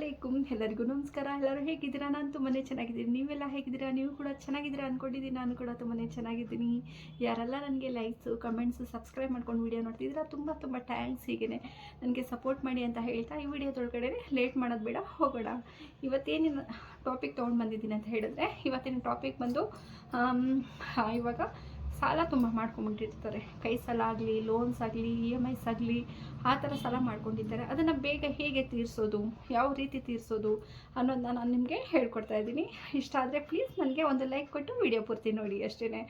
ಅಲೈಕುಮ್ ಎಲ್ಲರಿಗೂ ನಮಸ್ಕಾರ. ಎಲ್ಲರೂ ಹೇಗಿದ್ದೀರಾ? ನಾನು ತುಂಬಾ ಚೆನ್ನಾಗಿದ್ದೀನಿ. ನೀವೆಲ್ಲ ಹೇಗಿದ್ದೀರಾ? ನೀವು ಕೂಡ ಚೆನ್ನಾಗಿದ್ದೀರಾ ಅಂದ್ಕೊಂಡಿದ್ದೀನಿ ನಾನು ಕೂಡ ತುಂಬಾ ಚೆನ್ನಾಗಿದ್ದೀನಿ. ಯಾರೆಲ್ಲ ನನಗೆ ಲೈಕ್ಸು ಕಮೆಂಟ್ಸು ಸಬ್ಸ್ಕ್ರೈಬ್ ಮಾಡ್ಕೊಂಡು ವೀಡಿಯೋ ನೋಡ್ತಿದ್ದೀರಾ, ತುಂಬ ತುಂಬ ಥ್ಯಾಂಕ್ಸ್ ಹೀಗೆ ನನಗೆ ಸಪೋರ್ಟ್ ಮಾಡಿ ಅಂತ ಹೇಳ್ತಾ ಈ ವಿಡಿಯೋದೊಳಗಡೆ ಲೇಟ್ ಮಾಡೋದು ಬೇಡ, ಹೋಗೋಣ. ಇವತ್ತೇನು ಟಾಪಿಕ್ ತೊಗೊಂಡು ಬಂದಿದ್ದೀನಿ ಅಂತ ಹೇಳಿದ್ರೆ, ಇವತ್ತಿನ ಟಾಪಿಕ್ ಬಂದು ಇವಾಗ ಸಾಲ ತುಂಬ ಮಾಡ್ಕೊಂಡ್ಬಿಟ್ಟಿರ್ತಾರೆ. ಕೈ ಸಾಲ ಆಗಲಿ ಲೋನ್ಸ್ ಆಗಲಿ ಇ ಎಂ ಐಸ್ ಆಗಲಿ, ಆ ಥರ ಸಾಲ ಮಾಡ್ಕೊಂಡಿದ್ದಾರೆ ಅದನ್ನು ಬೇಗ ಹೇಗೆ ತೀರಿಸೋದು, ಯಾವ ರೀತಿ ತೀರಿಸೋದು ಅನ್ನೋದನ್ನ ನಾನು ನಿಮಗೆ ಹೇಳ್ಕೊಡ್ತಾ ಇದ್ದೀನಿ. ಇಷ್ಟ ಆದರೆ ಪ್ಲೀಸ್ ನನಗೆ ಒಂದು ಲೈಕ್ ಕೊಟ್ಟು ವಿಡಿಯೋ ಪೂರ್ತಿ ನೋಡಿ ಅಷ್ಟೇ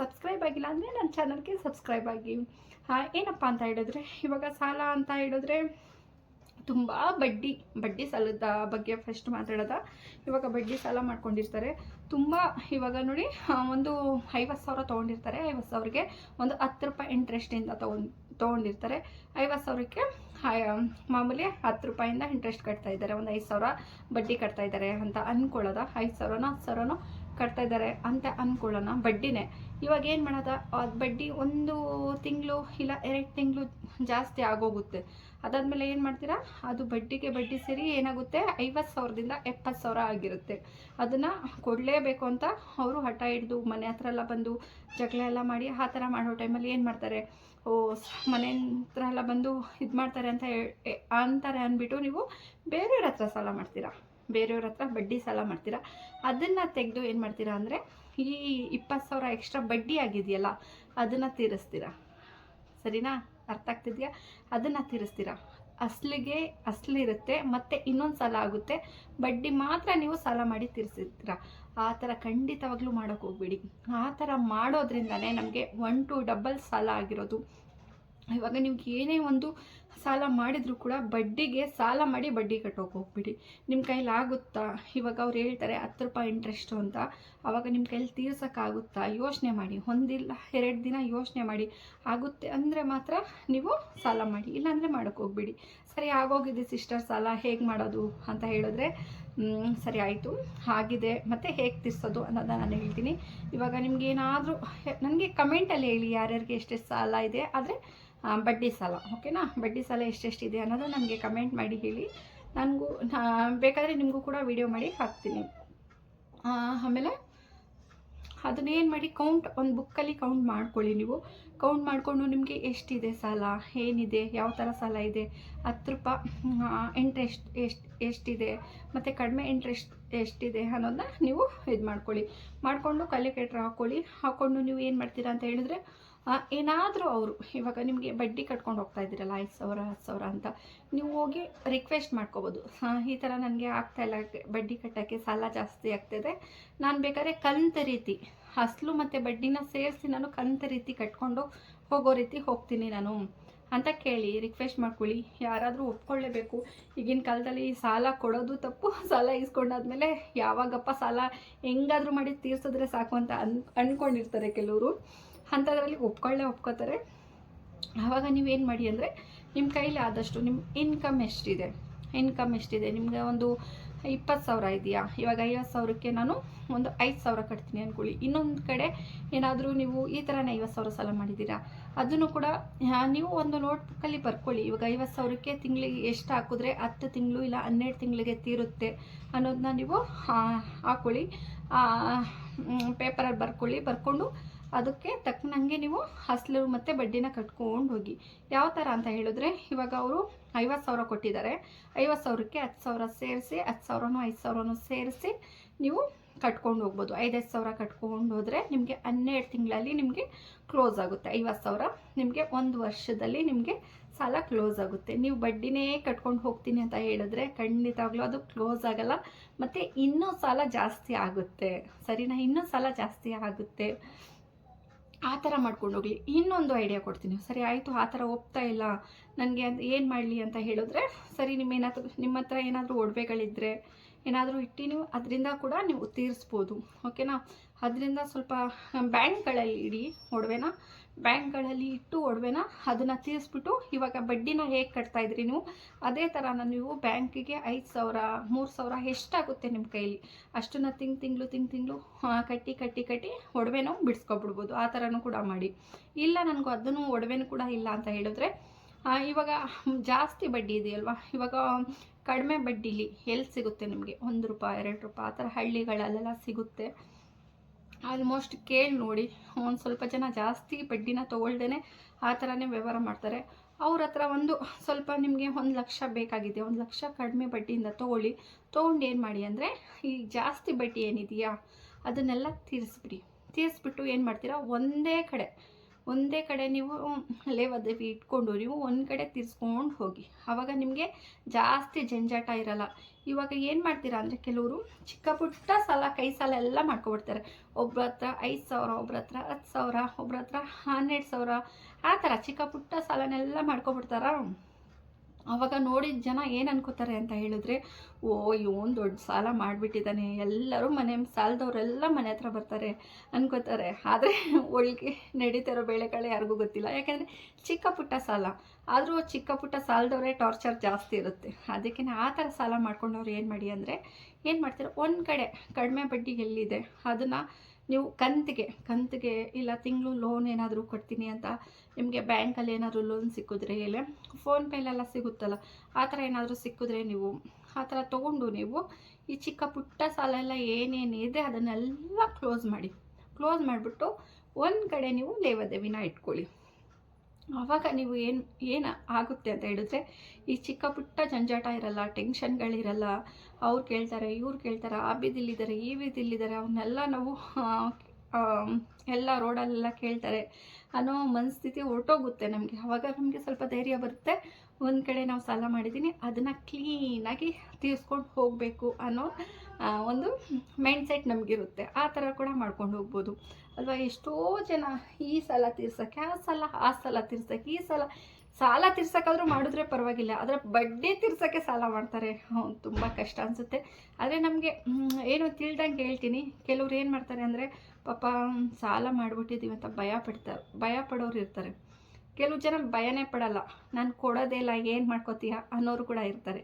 ಸಬ್ಸ್ಕ್ರೈಬ್ ಆಗಿಲ್ಲ ಅಂದರೆ ನನ್ನ ಚಾನಲ್ಗೆ ಸಬ್ಸ್ಕ್ರೈಬ್ ಆಗಿ. ಏನಪ್ಪ ಅಂತ ಹೇಳಿದ್ರೆ, ಇವಾಗ ಸಾಲ ಅಂತ ಹೇಳಿದ್ರೆ ತುಂಬ ಬಡ್ಡಿ ಬಡ್ಡಿ ಸಾಲದ ಬಗ್ಗೆ ಫಸ್ಟ್ ಮಾತಾಡೋದ. ಇವಾಗ ಬಡ್ಡಿ ಸಾಲ ಮಾಡ್ಕೊಂಡಿರ್ತಾರೆ. ತುಂಬ ಇವಾಗ ನೋಡಿ ಒಂದು ಐವತ್ತು ಸಾವಿರ ತೊಗೊಂಡಿರ್ತಾರೆ. ಐವತ್ತು ಸಾವಿರಕ್ಕೆ ಒಂದು ಹತ್ತು ರೂಪಾಯಿ ಇಂಟ್ರೆಸ್ಟಿಂದ ತೊಗೊಂಡು, ತೊಗೊಂಡಿರ್ತಾರೆ. ಐವತ್ತು ಸಾವಿರಕ್ಕೆ ಮಾಮೂಲಿ ಹತ್ತು ರೂಪಾಯಿಂದ ಇಂಟ್ರೆಸ್ಟ್ ಕಟ್ತಾ ಇದ್ದಾರೆ. ಒಂದು ಐದು ಸಾವಿರ ಬಡ್ಡಿ ಕಟ್ತಾ ಇದ್ದಾರೆ ಅಂತ ಅಂದ್ಕೊಳ್ಳೋದ ಐದು ಸಾವಿರನೋ, ಹತ್ತು ಸಾವಿರನೋ ಕಟ್ತಾ ಇದ್ದಾರೆ ಅಂತ ಅಂದ್ಕೊಳ್ಳೋಣ ಬಡ್ಡಿನೇ. ಇವಾಗ ಏನು ಮಾಡೋದ? ಅದು ಬಡ್ಡಿ ಒಂದು ತಿಂಗಳು ಇಲ್ಲ ಎರಡು ತಿಂಗಳು ಜಾಸ್ತಿ ಆಗೋಗುತ್ತೆ. ಅದಾದಮೇಲೆ ಏನು ಮಾಡ್ತೀರಾ? ಅದು ಬಡ್ಡಿಗೆ ಬಡ್ಡಿ ಸೇರಿ ಏನಾಗುತ್ತೆ? ಐವತ್ತು ಸಾವಿರದಿಂದ ಎಪ್ಪತ್ತು ಸಾವಿರ ಆಗಿರುತ್ತೆ. ಅದನ್ನು ಕೊಡಲೇಬೇಕು ಅಂತ ಅವರು ಹಠ ಹಿಡಿದು ಮನೆ ಹತ್ರ ಎಲ್ಲ ಬಂದು ಜಗಳ ಎಲ್ಲ ಮಾಡಿ ಆ ಥರ ಮಾಡೋ ಟೈಮಲ್ಲಿ ಏನು ಮಾಡ್ತಾರೆ? ಓ, ಮನೆ ಹತ್ರ ಎಲ್ಲ ಬಂದು ಇದು ಮಾಡ್ತಾರೆ ಅಂತ ಅಂತಾರೆ ಅಂದ್ಬಿಟ್ಟು ನೀವು ಬೇರೆಯವ್ರ ಹತ್ರ ಸಾಲ ಮಾಡ್ತೀರಾ? ಬೇರೆಯವ್ರ ಹತ್ರ ಬಡ್ಡಿ ಸಾಲ ಮಾಡ್ತೀರಾ? ಅದನ್ನು ತೆಗೆದು ಏನು ಮಾಡ್ತೀರಾ ಅಂದರೆ, ಈ ಇಪ್ಪತ್ತು ಸಾವಿರ ಎಕ್ಸ್ಟ್ರಾ ಬಡ್ಡಿ ಆಗಿದೆಯಲ್ಲ, ಅದನ್ನು ತೀರಿಸ್ತೀರಾ? ಸರಿನಾ? ಅರ್ಥ ಆಗ್ತಿದೆಯಾ? ಅದನ್ನು ತೀರಿಸ್ತೀರಾ? ಅಸ್ಲಿಗೆ ಅಸ್ಲಿರುತ್ತೆ ಮತ್ತೆ ಇನ್ನೊಂದು ಸಾಲ ಆಗುತ್ತೆ. ಬಡ್ಡಿ ಮಾತ್ರ ನೀವು ಸಾಲ ಮಾಡಿ ತೀರಿಸಿರ್ತೀರ ಆ ಥರ ಖಂಡಿತವಾಗ್ಲೂ ಮಾಡೋಕ್ಕೆ ಹೋಗ್ಬೇಡಿ. ಆ ಥರ ಮಾಡೋದ್ರಿಂದನೇ ನಮಗೆ ಒನ್ ಟು ಡಬಲ್ ಸಾಲ ಆಗಿರೋದು. ಇವಾಗ ನಿಮ್ಗೆ ಏನೇ ಒಂದು ಸಾಲ ಮಾಡಿದರೂ ಕೂಡ ಬಡ್ಡಿಗೆ ಸಾಲ ಮಾಡಿ ಬಡ್ಡಿ ಕಟ್ಟೋಕೆ ಹೋಗ್ಬಿಡಿ. ನಿಮ್ಮ ಕೈಲಿ ಆಗುತ್ತಾ? ಇವಾಗ ಅವ್ರು ಹೇಳ್ತಾರೆ ಹತ್ತು ರೂಪಾಯಿ ಇಂಟ್ರೆಸ್ಟು ಅಂತ. ಆವಾಗ ನಿಮ್ಮ ಕೈಲಿ ತೀರ್ಸೋಕ್ಕಾಗುತ್ತಾ? ಯೋಚನೆ ಮಾಡಿ. ಒಂದಿಲ್ಲ, ಎರಡು ದಿನ ಯೋಚನೆ ಮಾಡಿ. ಆಗುತ್ತೆ ಅಂದರೆ ಮಾತ್ರ ನೀವು ಸಾಲ ಮಾಡಿ. ಇಲ್ಲಾಂದರೆ ಮಾಡೋಕ್ಕೆ ಹೋಗ್ಬಿಡಿ. ಸರಿ, ಆಗೋಗಿದೆ ಸಿಸ್ಟರ್ ಅಲ್ಲ ಹೇಗೆ ಮಾಡೋದು ಅಂತ ಹೇಳಿದ್ರೆ ಸರಿ ಆಯಿತು, ಆಗಿದೆ. ಮತ್ತು ಹೇಗೆ ತೀರ್ಸೋದು ಅನ್ನೋದನ್ನ ನಾನು ಹೇಳ್ತೀನಿ. ಇವಾಗ ನಿಮ್ಗೆ ಏನಾದರೂ ನನಗೆ ಕಮೆಂಟಲ್ಲಿ ಹೇಳಿ ಯಾರ್ಯಾರಿಗೆ ಎಷ್ಟೆಷ್ಟು ಸಾಲ ಇದೆ. ಆದರೆ ಬಡ್ಡಿ ಸಾಲ ಓಕೆನಾ ಬಡ್ಡಿ ಸಾಲ ಎಷ್ಟೆಷ್ಟಿದೆ ಅನ್ನೋದು ನನಗೆ ಕಮೆಂಟ್ ಮಾಡಿ ಹೇಳಿ. ನನಗೂ ಬೇಕಾದರೆ ನಿಮಗೂ ಕೂಡ ವಿಡಿಯೋ ಮಾಡಿ ಹಾಕ್ತೀನಿ. ಆಮೇಲೆ ಅದನ್ನೇನು ಮಾಡಿ ಕೌಂಟ್ ಒಂದು ಬುಕ್ಕಲ್ಲಿ ಕೌಂಟ್ ಮಾಡ್ಕೊಳ್ಳಿ ನೀವು. ಕೌಂಟ್ ಮಾಡಿಕೊಂಡು ನಿಮಗೆ ಎಷ್ಟಿದೆ ಸಾಲ, ಏನಿದೆ, ಯಾವ ಥರ ಸಾಲ ಇದೆ, ಹತ್ತು ರೂಪಾಯಿ ಇಂಟ್ರೆಸ್ಟ್ ಎಷ್ಟು, ಎಷ್ಟಿದೆ, ಮತ್ತು ಕಡಿಮೆ ಇಂಟ್ರೆಸ್ಟ್ ಎಷ್ಟಿದೆ ಅನ್ನೋದನ್ನ ನೀವು ಇದು ಮಾಡ್ಕೊಳ್ಳಿ ಮಾಡಿಕೊಂಡು ಕ್ಯಾಲ್ಕುಲೇಟ್ರ್ ಹಾಕ್ಕೊಳ್ಳಿ ಹಾಕ್ಕೊಂಡು ನೀವು ಏನು ಮಾಡ್ತೀರಾ ಅಂತ ಹೇಳಿದ್ರೆ ಏನಾದರೂ ಅವರು, ಇವಾಗ ನಿಮಗೆ ಬಡ್ಡಿ ಕಟ್ಕೊಂಡು ಹೋಗ್ತಾ ಇದ್ದೀರಲ್ಲ, ಐದು ಸಾವಿರ ಹತ್ತು ಸಾವಿರ ಅಂತ, ನೀವು ಹೋಗಿ ರಿಕ್ವೆಸ್ಟ್ ಮಾಡ್ಕೋಬೋದು. ಈ ಥರ ನನಗೆ ಆಗ್ತಾಯಿಲ್ಲ ಬಡ್ಡಿ ಕಟ್ಟೋಕ್ಕೆ ಸಾಲ ಜಾಸ್ತಿ ಆಗ್ತಿದೆ. ನಾನು ಬೇಕಾದ್ರೆ ಕಂತ ರೀತಿ ಅಸಲು ಮತ್ತು ಬಡ್ಡಿನ ಸೇರಿಸಿ ನಾನು ಕಂತ ರೀತಿ ಕಟ್ಕೊಂಡು ಹೋಗೋ ರೀತಿ ಹೋಗ್ತೀನಿ ನಾನು ಅಂತ ಕೇಳಿ ರಿಕ್ವೆಸ್ಟ್ ಮಾಡ್ಕೊಳ್ಳಿ. ಯಾರಾದರೂ ಒಪ್ಕೊಳ್ಳೇಬೇಕು. ಈಗಿನ ಕಾಲದಲ್ಲಿ ಸಾಲ ಕೊಡೋದು ತಪ್ಪು, ಸಾಲ ಇಸ್ಕೊಂಡಾದ್ಮೇಲೆ ಯಾವಾಗಪ್ಪ ಸಾಲ ಹೆಂಗಾದರೂ ಮಾಡಿ ತೀರ್ಸಿದ್ರೆ ಸಾಕು ಅಂತ ಅನ್ ಅಂದ್ಕೊಂಡಿರ್ತಾರೆ ಕೆಲವರು. ಅಂಥದ್ರಲ್ಲಿ ಒಪ್ಕೊಳ್ಳೇ ಒಪ್ಕೋತಾರೆ. ಆವಾಗ ನೀವೇನು ಮಾಡಿ ಅಂದರೆ ನಿಮ್ಮ ಕೈಲಿ ಆದಷ್ಟು ನಿಮ್ಮ ಇನ್ಕಮ್ ಎಷ್ಟಿದೆ? ಇನ್ಕಮ್ ಎಷ್ಟಿದೆ? ನಿಮಗೆ ಒಂದು ಇಪ್ಪತ್ತು ಸಾವಿರ ಇದೆಯಾ? ಇವಾಗ ಐವತ್ತು ಸಾವಿರಕ್ಕೆ ನಾನು ಒಂದು ಐದು ಸಾವಿರ ಕಟ್ತೀನಿ ಅಂದ್ಕೊಳ್ಳಿ ಇನ್ನೊಂದು ಕಡೆ ಏನಾದರೂ ನೀವು ಈ ಥರನೇ ಐವತ್ತು ಸಾವಿರ ಸಾಲ ಮಾಡಿದ್ದೀರಾ? ಅದನ್ನು ಕೂಡ ನೀವು ಒಂದು ನೋಟ್ಬುಕ್ಕಲ್ಲಿ ಬರ್ಕೊಳ್ಳಿ. ಇವಾಗ ಐವತ್ತು ಸಾವಿರಕ್ಕೆ ತಿಂಗಳಿಗೆ ಎಷ್ಟು ಹಾಕಿದ್ರೆ ಹತ್ತು ತಿಂಗಳು ಇಲ್ಲ ಹನ್ನೆರಡು ತಿಂಗಳಿಗೆ ತೀರುತ್ತೆ ಅನ್ನೋದನ್ನ ನೀವು ಹಾಕೊಳ್ಳಿ. ಪೇಪರಲ್ಲಿ ಬರ್ಕೊಳ್ಳಿ. ಬರ್ಕೊಂಡು ಅದಕ್ಕೆ ತಕ್ಕನಂಗೆ ನೀವು ಅಸಲು ಮತ್ತು ಬಡ್ಡಿನ ಕಟ್ಕೊಂಡು ಹೋಗಿ. ಯಾವ ಥರ ಅಂತ ಹೇಳಿದ್ರೆ, ಇವಾಗ ಅವರು ಐವತ್ತು ಸಾವಿರ ಕೊಟ್ಟಿದ್ದಾರೆ. ಐವತ್ತು ಸಾವಿರಕ್ಕೆ ಹತ್ತು ಸಾವಿರ ಸೇರಿಸಿ, ಹತ್ತು ಸಾವಿರನೂ ಐದು ಸಾವಿರನೂ ಸೇರಿಸಿ ನೀವು ಕಟ್ಕೊಂಡು ಹೋಗ್ಬೋದು. ಐದೈದು ಸಾವಿರ ಕಟ್ಕೊಂಡು ಹೋದರೆ ನಿಮಗೆ ಹನ್ನೆರಡು ತಿಂಗಳಲ್ಲಿ ನಿಮಗೆ ಕ್ಲೋಸ್ ಆಗುತ್ತೆ. ಐವತ್ತು ಸಾವಿರ ನಿಮಗೆ ಒಂದು ವರ್ಷದಲ್ಲಿ ನಿಮಗೆ ಸಾಲ ಕ್ಲೋಸ್ ಆಗುತ್ತೆ. ನೀವು ಬಡ್ಡಿನೇ ಕಟ್ಕೊಂಡು ಹೋಗ್ತೀನಿ ಅಂತ ಹೇಳಿದ್ರೆ ಖಂಡಿತವಾಗ್ಲೂ ಅದು ಕ್ಲೋಸ್ ಆಗಲ್ಲ. ಮತ್ತು ಇನ್ನೂ ಸಾಲ ಜಾಸ್ತಿ ಆಗುತ್ತೆ. ಸರಿನಾ? ಇನ್ನೂ ಸಾಲ ಜಾಸ್ತಿ ಆಗುತ್ತೆ. ಆ ಥರ ಮಾಡ್ಕೊಂಡು ಹೋಗಲಿ. ಇನ್ನೊಂದು ಐಡಿಯಾ ಕೊಡ್ತೀನಿ. ಸರಿ, ಆಯಿತು, ಆ ಥರ ಒಪ್ತಾ ಇಲ್ಲ, ನನಗೆ ಅದು ಏನು ಮಾಡಲಿ ಅಂತ ಹೇಳಿದ್ರೆ, ಸರಿ ನಿಮ್ಮ ಏನಾದರೂ, ನಿಮ್ಮ ಹತ್ರ ಏನಾದರೂ ಒಡವೆಗಳಿದ್ದರೆ ಏನಾದರೂ ಇಟ್ಟು ನೀವು ಅದರಿಂದ ಕೂಡ ನೀವು ತೀರಿಸ್ಬೋದು. ಓಕೆನಾ ಅದರಿಂದ ಸ್ವಲ್ಪ ಬ್ಯಾಂಕ್ಗಳಲ್ಲಿ ಇಡಿ ಒಡವೆನ. ಬ್ಯಾಂಕ್ಗಳಲ್ಲಿ ಇಟ್ಟು ಒಡವೆನ ಅದನ್ನು ತೀರಿಸ್ಬಿಟ್ಟು ಇವಾಗ ಬಡ್ಡಿನ ಹೇಗೆ ಕಟ್ತಾ ಇದ್ರಿ ನೀವು? ಅದೇ ಥರನ ನೀವು ಬ್ಯಾಂಕಿಗೆ ಐದು ಸಾವಿರ, ಮೂರು ಸಾವಿರ ಎಷ್ಟಾಗುತ್ತೆ ನಿಮ್ಮ ಕೈಲಿ? ಅಷ್ಟನ್ನು ತಿಂಗ್ ತಿಂಗಳು ತಿಂಗ್ ತಿಂಗಳು ಕಟ್ಟಿ ಕಟ್ಟಿ ಕಟ್ಟಿ ಒಡವೆನೂ ಬಿಡಿಸ್ಕೊಬಿಡ್ಬೋದು. ಆ ಥರನೂ ಕೂಡ ಮಾಡಿ. ಇಲ್ಲ ನನಗೂ ಅದನ್ನು ಒಡವೆನೂ ಕೂಡ ಇಲ್ಲ ಅಂತ ಹೇಳಿದ್ರೆ ಇವಾಗ ಜಾಸ್ತಿ ಬಡ್ಡಿ ಇದೆಯಲ್ವಾ? ಇವಾಗ ಕಡಿಮೆ ಬಡ್ಡಿಲಿ ಎಲ್ಲಿ ಸಿಗುತ್ತೆ ನಿಮಗೆ? ಒಂದು ರೂಪಾಯಿ, ಎರಡು ರೂಪಾಯಿ, ಆ ಥರ ಹಳ್ಳಿಗಳಲ್ಲೆಲ್ಲ ಸಿಗುತ್ತೆ. ಆಲ್ಮೋಸ್ಟ್ ಕೇಳಿ ನೋಡಿ. ಒಂದು ಸ್ವಲ್ಪ ಜನ ಜಾಸ್ತಿ ಬಡ್ಡಿನ ತೊಗೊಳ್ದೇ ಆ ಥರನೇ ವ್ಯವಹಾರ ಮಾಡ್ತಾರೆ. ಅವ್ರ ಹತ್ರ ಒಂದು ಸ್ವಲ್ಪ ನಿಮಗೆ ಒಂದು ಲಕ್ಷ ಬೇಕಾಗಿದೆ. ಒಂದು ಲಕ್ಷ ಕಡಿಮೆ ಬಡ್ಡಿಯಿಂದ ತೊಗೊಳ್ಳಿ. ತೊಗೊಂಡು ಏನು ಮಾಡಿ ಅಂದರೆ, ಈ ಜಾಸ್ತಿ ಬಡ್ಡಿ ಏನಿದೆಯಾ, ಅದನ್ನೆಲ್ಲ ತೀರಿಸ್ಬಿಡಿ. ತೀರಿಸ್ಬಿಟ್ಟು ಏನು ಮಾಡ್ತೀರಾ, ಒಂದೇ ಕಡೆ ಒಂದೇ ಕಡೆ ನೀವು ಲೇವಾದೇವಿ ಇಟ್ಕೊಂಡು ನೀವು ಒಂದು ಕಡೆ ತಿರ್ಸ್ಕೊಂಡು ಹೋಗಿ. ಆವಾಗ ನಿಮಗೆ ಜಾಸ್ತಿ ಜಂಜಾಟ ಇರಲ್ಲ. ಇವಾಗ ಏನು ಮಾಡ್ತೀರಾ ಅಂದರೆ ಕೆಲವರು ಚಿಕ್ಕ ಪುಟ್ಟ ಸಾಲ, ಕೈ ಸಾಲ ಎಲ್ಲ ಮಾಡ್ಕೊಬಿಡ್ತಾರೆ. ಒಬ್ರ ಹತ್ರ ಐದು ಸಾವಿರ, ಒಬ್ರ ಹತ್ರ ಹತ್ತು ಸಾವಿರ, ಒಬ್ರ ಹತ್ರ ಹನ್ನೆರಡು ಸಾವಿರ, ಆ ಥರ ಚಿಕ್ಕ ಪುಟ್ಟ ಸಾಲನೆಲ್ಲ ಮಾಡ್ಕೊಬಿಡ್ತಾರ? ಅವಾಗ ನೋಡಿದ ಜನ ಏನು ಅನ್ಕೋತಾರೆ ಅಂತ ಹೇಳಿದ್ರೆ, ಓ, ಇವನು ದೊಡ್ಡ ಸಾಲ ಮಾಡಿಬಿಟ್ಟಿದ್ದಾನೆ ಎಲ್ಲರೂ ಮನೆ, ಸಾಲದವರೆಲ್ಲ ಮನೆ ಹತ್ರ ಬರ್ತಾರೆ ಅನ್ಕೋತಾರೆ. ಆದರೆ ಒಳಗೆ ನಡೀತಿರೋ ಬೆಳೆಗಳೇ ಯಾರಿಗೂ ಗೊತ್ತಿಲ್ಲ. ಯಾಕೆಂದರೆ ಚಿಕ್ಕ ಪುಟ್ಟ ಸಾಲ. ಆದರೂ ಚಿಕ್ಕ ಪುಟ್ಟ ಸಾಲದವರೇ ಟಾರ್ಚರ್ ಜಾಸ್ತಿ ಇರುತ್ತೆ. ಅದಕ್ಕೆ ಆ ಥರ ಸಾಲ ಮಾಡ್ಕೊಂಡವ್ರು ಏನು ಮಾಡಿ ಅಂದರೆ, ಏನು ಮಾಡ್ತಾರೆ? ಒಂದು ಕಡೆ ಕಡಿಮೆ ಬಡ್ಡಿ ಎಲ್ಲಿದೆ? ಅದನ್ನು ನೀವು ಕಂತಿಗೆ ಕಂತಿಗೆ ಇಲ್ಲ ತಿಂಗಳು ಲೋನ್ ಏನಾದರೂ ಕೊಡ್ತೀನಿ ಅಂತ ನಿಮಗೆ ಬ್ಯಾಂಕಲ್ಲಿ ಏನಾದರೂ ಲೋನ್ ಸಿಕ್ಕಿದ್ರೆ ಇಲ್ಲ ಫೋನ್ಪೇಲೆಲ್ಲ ಸಿಗುತ್ತಲ್ಲ, ಆ ಥರ ಏನಾದರೂ ಸಿಕ್ಕಿದ್ರೆ ನೀವು ಆ ಥರ ತೊಗೊಂಡು ನೀವು ಈ ಚಿಕ್ಕ ಪುಟ್ಟ ಸಾಲ ಎಲ್ಲ ಏನೇನಿದೆ ಅದನ್ನೆಲ್ಲ ಕ್ಲೋಸ್ ಮಾಡಿ. ಕ್ಲೋಸ್ ಮಾಡಿಬಿಟ್ಟು ಒಂದು ಕಡೆ ನೀವು ಲೇವದೇವಿನ ಇಟ್ಕೊಳ್ಳಿ. ಆವಾಗ ನೀವು ಏನು ಏನು ಆಗುತ್ತೆ ಅಂತ ಹೇಳಿದ್ರೆ, ಈ ಚಿಕ್ಕ ಪುಟ್ಟ ಜಂಜಾಟ ಇರಲ್ಲ, ಟೆನ್ಷನ್ಗಳಿರಲ್ಲ, ಅವ್ರು ಕೇಳ್ತಾರೆ, ಇವ್ರು ಕೇಳ್ತಾರೆ, ಆ ಬೀದಿಲಿದ್ದಾರೆ, ಈ ಬೀದಿಲಿದ್ದಾರೆ ಅವನ್ನೆಲ್ಲ ನಾವು ಎಲ್ಲ ರೋಡಲ್ಲೆಲ್ಲ ಕೇಳ್ತಾರೆ ಅನ್ನೋ ಮನಸ್ಥಿತಿ ಹೊರಟೋಗುತ್ತೆ ನಮಗೆ. ಆವಾಗ ನಮಗೆ ಸ್ವಲ್ಪ ಧೈರ್ಯ ಬರುತ್ತೆ ಒಂದು ಕಡೆ ನಾವು ಸಾಲ ಮಾಡಿದ್ದೀನಿ ಅದನ್ನು ಕ್ಲೀನಾಗಿ ತೀರಿಸ್ಕೊಂಡು ಹೋಗಬೇಕು ಅನ್ನೋ ಒಂದು ಮೈಂಡ್ಸೆಟ್ ನಮಗಿರುತ್ತೆ. ಆ ಥರ ಕೂಡ ಮಾಡ್ಕೊಂಡು ಹೋಗ್ಬೋದು. ಅಲ್ವಾ? ಎಷ್ಟೋ ಜನ ಈ ಸಾಲ ತೀರ್ಸೋಕ್ಕೆ, ಆ ಸಲ, ಆ ಸಾಲ ತೀರ್ಸೋಕ್ಕೆ, ಈ ಸಲ, ಸಾಲ ತೀರ್ಸೋಕ್ಕಾದರೂ ಮಾಡಿದ್ರೆ ಪರವಾಗಿಲ್ಲ. ಆದರೆ ಬಡ್ಡಿ ತೀರ್ಸೋಕ್ಕೆ ಸಾಲ ಮಾಡ್ತಾರೆ. ತುಂಬ ಕಷ್ಟ ಅನಿಸುತ್ತೆ. ಆದರೆ ನಮಗೆ ಏನು ತಿಳ್ದಂಗೆ ಹೇಳ್ತೀನಿ. ಕೆಲವ್ರು ಏನು ಮಾಡ್ತಾರೆ ಅಂದರೆ, ಪಾಪ, ಸಾಲ ಮಾಡಿಬಿಟ್ಟಿದ್ದೀವಿ ಅಂತ ಭಯ ಪಡ್ತಾರೆ ಭಯ ಪಡೋರು ಇರ್ತಾರೆ. ಕೆಲವು ಜನ ಭಯನೇ ಪಡಲ್ಲ. ನಾನು ಕೊಡೋದೇ ಇಲ್ಲ, ಏನು ಮಾಡ್ಕೋತೀಯ ಅನ್ನೋರು ಕೂಡ ಇರ್ತಾರೆ.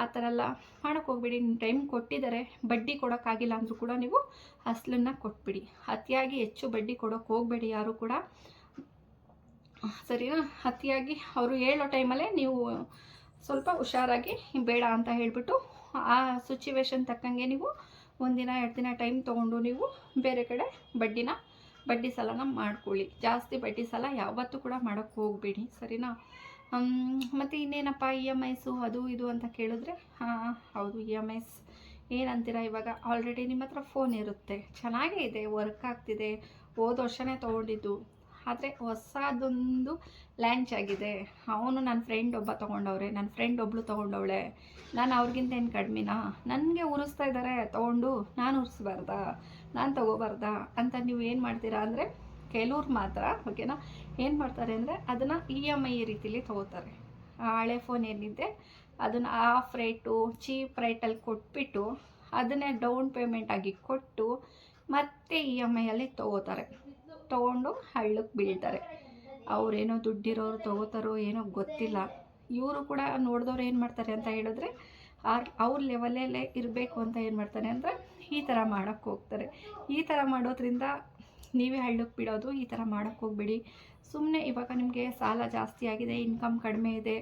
ಆ ಥರ ಎಲ್ಲ ಮಾಡೋಕ್ಕೆ ಹೋಗ್ಬಿಡಿ. ನಿಮ್ಮ ಟೈಮ್ ಕೊಟ್ಟಿದ್ದಾರೆ ಬಡ್ಡಿ ಕೊಡೋಕ್ಕಾಗಿಲ್ಲ ಅಂದರೂ ಕೂಡ ನೀವು ಅಸಲನ್ನು ಕೊಟ್ಬಿಡಿ. ಅತಿಯಾಗಿ ಹೆಚ್ಚು ಬಡ್ಡಿ ಕೊಡೋಕ್ಕೆ ಹೋಗಬೇಡಿ ಯಾರು ಕೂಡ. ಸರಿನಾ? ಅತಿಯಾಗಿ ಅವರು ಹೇಳೋ ಟೈಮಲ್ಲೇ ನೀವು ಸ್ವಲ್ಪ ಹುಷಾರಾಗಿ ಬೇಡ ಅಂತ ಹೇಳಿಬಿಟ್ಟು ಆ ಸಿಚುವೇಶನ್ ತಕ್ಕಂಗೆ ನೀವು ಒಂದಿನ, ಎರಡು ದಿನ ಟೈಮ್ ತೊಗೊಂಡು ನೀವು ಬೇರೆ ಕಡೆ ಬಡ್ಡಿನ ಬಡ್ಡಿ ಸಾಲನ ಮಾಡ್ಕೊಳ್ಳಿ. ಜಾಸ್ತಿ ಬಡ್ಡಿ ಸಾಲ ಯಾವತ್ತೂ ಕೂಡ ಮಾಡೋಕ್ಕೆ ಹೋಗಬೇಡಿ. ಸರಿನಾ? ಮತ್ತು ಇನ್ನೇನಪ್ಪ ಇ ಎಂ ಐಸು ಅದು ಇದು ಅಂತ ಕೇಳಿದ್ರೆ? ಹಾಂ, ಹೌದು ಇ ಎಂ ಐಸ್ ಏನಂತೀರ ಇವಾಗ? ಆಲ್ರೆಡಿ ನಿಮ್ಮ ಹತ್ರ ಫೋನ್ ಇರುತ್ತೆ. ಚೆನ್ನಾಗೇ ಇದೆ ವರ್ಕ್ ಆಗ್ತಿದೆ. ಹೋದ ವರ್ಷನೇ ತೊಗೊಂಡಿದ್ದು. ಆದರೆ ಹೊಸದೊಂದು ಲ್ಯಾಂಚ್ ಆಗಿದೆ. ಅವನು ನನ್ನ ಫ್ರೆಂಡ್ ಒಬ್ಬ ತೊಗೊಂಡವ್ರೆ. ನನ್ನ ಫ್ರೆಂಡ್ ಒಬ್ಳು ತೊಗೊಂಡವಳೆ. ನಾನು ಅವ್ರಿಗಿಂತ ಏನು ಕಡಿಮೆನಾ? ನನಗೆ ಉರಿಸ್ತಾ ಇದ್ದಾರೆ ತೊಗೊಂಡು ನಾನು ಉರಿಸ್ಬಾರ್ದಾ? ನಾನು ತಗೋಬಾರ್ದಾ ಅಂತ ನೀವು ಏನು ಮಾಡ್ತೀರಾ ಅಂದರೆ ಕೆಲವ್ರು ಮಾತ್ರ ಓಕೆನಾ ಏನು ಮಾಡ್ತಾರೆ ಅಂದರೆ ಅದನ್ನು ಇ ಎಂ ಐ ರೀತಿಲಿ ತೊಗೋತಾರೆ. ಹಳೆ ಫೋನ್ ಏನಿದೆ, ಅದನ್ನು ಆಫ್ ರೇಟು ಚೀಪ್ ರೇಟಲ್ಲಿ ಕೊಟ್ಬಿಟ್ಟು ಅದನ್ನೇ ಡೌನ್ ಪೇಮೆಂಟ್ ಆಗಿ ಕೊಟ್ಟು ಮತ್ತೆ ಇ ಎಂ ಐಯಲ್ಲಿ ತೊಗೋತಾರೆ. ತೊಗೊಂಡು ಹಳ್ಳಕ್ಕೆ ಬೀಳ್ತಾರೆ. ಅವರೇನೋ ದುಡ್ಡಿರೋರು ತೊಗೋತಾರೋ ಏನೋ ಗೊತ್ತಿಲ್ಲ. ಇವರು ಕೂಡ ನೋಡಿದವ್ರು ಏನು ಮಾಡ್ತಾರೆ ಅಂತ ಹೇಳಿದ್ರೆ, ಅವ್ರ ಲೆವೆಲಲ್ಲೇ ಇರಬೇಕು ಅಂತ ಏನು ಮಾಡ್ತಾರೆ ಅಂದರೆ ಈ ಥರ ಮಾಡೋಕ್ಕೆ ಹೋಗ್ತಾರೆ. ಈ ಥರ ಮಾಡೋದ್ರಿಂದ ನೀವೇ ಹಳ್ಳಕ್ಕೆ ಬಿಡೋದು, ಈ ಥರ ಮಾಡೋಕ್ಕೆ ಹೋಗ್ಬೇಡಿ. ಸುಮ್ಮನೆ ಇವಾಗ ನಿಮಗೆ ಸಾಲ ಜಾಸ್ತಿ ಆಗಿದೆ ಇನ್ಕಮ್ ಕಡಿಮೆ ಇದೆ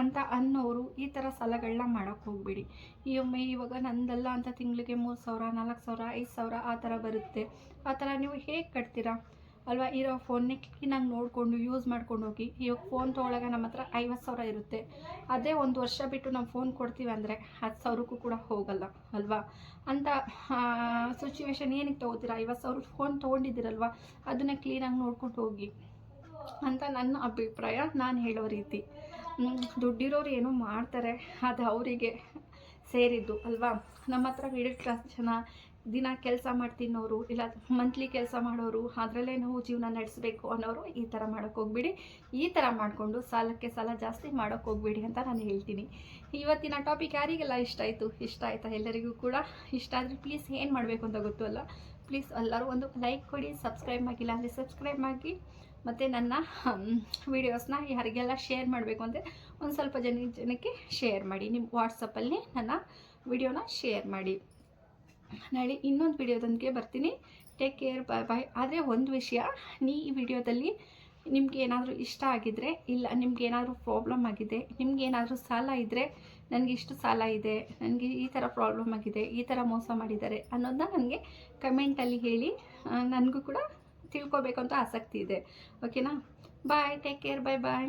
ಅಂತ ಅನ್ನೋರು ಈ ಥರ ಸಾಲಗಳನ್ನ ಮಾಡೋಕ್ಕೆ ಹೋಗ್ಬೇಡಿ. ಈ ಒಮ್ಮೆ ಇವಾಗ ನಂದಲ್ಲ ಅಂತ ತಿಂಗಳಿಗೆ ಮೂರು ಸಾವಿರ, ನಾಲ್ಕು ಸಾವಿರ, ಐದು ಸಾವಿರ ಆ ಥರ ಬರುತ್ತೆ. ಆ ಥರ ನೀವು ಹೇಗೆ ಕಟ್ತೀರಾ? ಅಲ್ವಾ? ಇರೋ ಫೋನ್ನೇ ಕ್ಲೀನಾಗಿ ನೋಡಿಕೊಂಡು ಯೂಸ್ ಮಾಡ್ಕೊಂಡು ಹೋಗಿ, ಇವಾಗ ಫೋನ್ ತೊಗೊಳಗ ನಮ್ಮ ಹತ್ರ ಐವತ್ತು ಸಾವಿರ ಇರುತ್ತೆ. ಅದೇ ಒಂದು ವರ್ಷ ಬಿಟ್ಟು ನಾವು ಫೋನ್ ಕೊಡ್ತೀವಿ ಅಂದರೆ ಹತ್ತು ಸಾವಿರಕ್ಕೂ ಕೂಡ ಹೋಗಲ್ಲ, ಅಲ್ವಾ? ಅಂತ ಸಿಚುವೇಶನ್ ಏನಕ್ಕೆ ತೊಗೋತೀರಾ? ಐವತ್ತು ಸಾವಿರ ಫೋನ್ ತೊಗೊಂಡಿದ್ದೀರಲ್ವ? ಅದನ್ನೇ ಕ್ಲೀನಾಗಿ ನೋಡ್ಕೊಂಡು ಹೋಗಿ ಅಂತ ನನ್ನ ಅಭಿಪ್ರಾಯ ನಾನು ಹೇಳೋ ರೀತಿ. ದುಡ್ಡಿರೋರು ಏನೋ ಮಾಡ್ತಾರೆ, ಅದು ಅವರಿಗೆ ಸೇರಿದ್ದು, ಅಲ್ವಾ? ನಮ್ಮ ಹತ್ರ ಮಿಡಲ್ ಕ್ಲಾಸ್ ಜನ ದಿನ ಕೆಲಸ ಮಾಡ್ತಿನ್ನೋರು ಇಲ್ಲ ಮಂತ್ಲಿ ಕೆಲಸ ಮಾಡೋರು, ಅದರಲ್ಲೇ ನಾವು ಜೀವನ ನಡೆಸಬೇಕು ಅನ್ನೋರು ಈ ಥರ ಮಾಡೋಕ್ಕೆ ಹೋಗ್ಬಿಡಿ. ಈ ಥರ ಮಾಡಿಕೊಂಡು ಸಾಲಕ್ಕೆ ಸಾಲ ಜಾಸ್ತಿ ಮಾಡೋಕ್ಕೆ ಹೋಗ್ಬೇಡಿ ಅಂತ ನಾನು ಹೇಳ್ತೀನಿ. ಇವತ್ತಿನ ಟಾಪಿಕ್ ಯಾರಿಗೆಲ್ಲ ಇಷ್ಟ ಆಯಿತು? ಇಷ್ಟ ಆಯಿತಾ ಎಲ್ಲರಿಗೂ ಕೂಡ? ಇಷ್ಟ ಆದರೆ ಪ್ಲೀಸ್ ಏನು ಮಾಡಬೇಕು ಅಂತ ಗೊತ್ತು ಅಲ್ಲ? ಪ್ಲೀಸ್ ಎಲ್ಲರೂ ಒಂದು ಲೈಕ್ ಕೊಡಿ ಸಬ್ಸ್ಕ್ರೈಬ್ ಆಗಿಲ್ಲ ಅಂದರೆ ಸಬ್ಸ್ಕ್ರೈಬ್ ಆಗಿ ಮತ್ತು ನನ್ನ ವೀಡಿಯೋಸ್ನ ಯಾರಿಗೆಲ್ಲ ಶೇರ್ ಮಾಡಬೇಕು ಅಂದರೆ ಒಂದು ಸ್ವಲ್ಪ ಜನ, ಜನಕ್ಕೆ ಶೇರ್ ಮಾಡಿ. ನಿಮ್ಮ ವಾಟ್ಸಪ್ಪಲ್ಲಿ ನನ್ನ ವಿಡಿಯೋನ ಶೇರ್ ಮಾಡಿ. ನಾಳೆ ಇನ್ನೊಂದು ವಿಡಿಯೋದೊಂದಿಗೆ ಬರ್ತೀನಿ. ಟೇಕ್ ಕೇರ್ ಬಾಯ್ ಬಾಯ್ ಆದರೆ ಒಂದು ವಿಷಯ, ನೀ ಈ ವಿಡಿಯೋದಲ್ಲಿ ನಿಮ್ಗೆ ಏನಾದರೂ ಇಷ್ಟ ಆಗಿದ್ರೆ, ಇಲ್ಲ ನಿಮ್ಗೆ ಏನಾದರೂ ಪ್ರಾಬ್ಲಮ್ ಆಗಿದೆ, ನಿಮ್ಗೆ ಏನಾದರೂ ಸಾಲ ಇದ್ದರೆ ನನಗೆ ಇಷ್ಟು ಸಾಲ ಇದೆ, ನನಗೆ ಈ ಥರ ಪ್ರಾಬ್ಲಮ್ ಆಗಿದೆ, ಈ ಥರ ಮೋಸ ಮಾಡಿದ್ದಾರೆ ಅನ್ನೋದನ್ನ ನನಗೆ ಕಮೆಂಟಲ್ಲಿ ಹೇಳಿ ನನಗೂ ಕೂಡ ತಿಳ್ಕೊಬೇಕು ಅಂತ ಆಸಕ್ತಿ ಇದೆ. ಓಕೆನಾ ಬಾಯ್ ಟೇಕ್ ಕೇರ್ ಬಾಯ್ ಬಾಯ್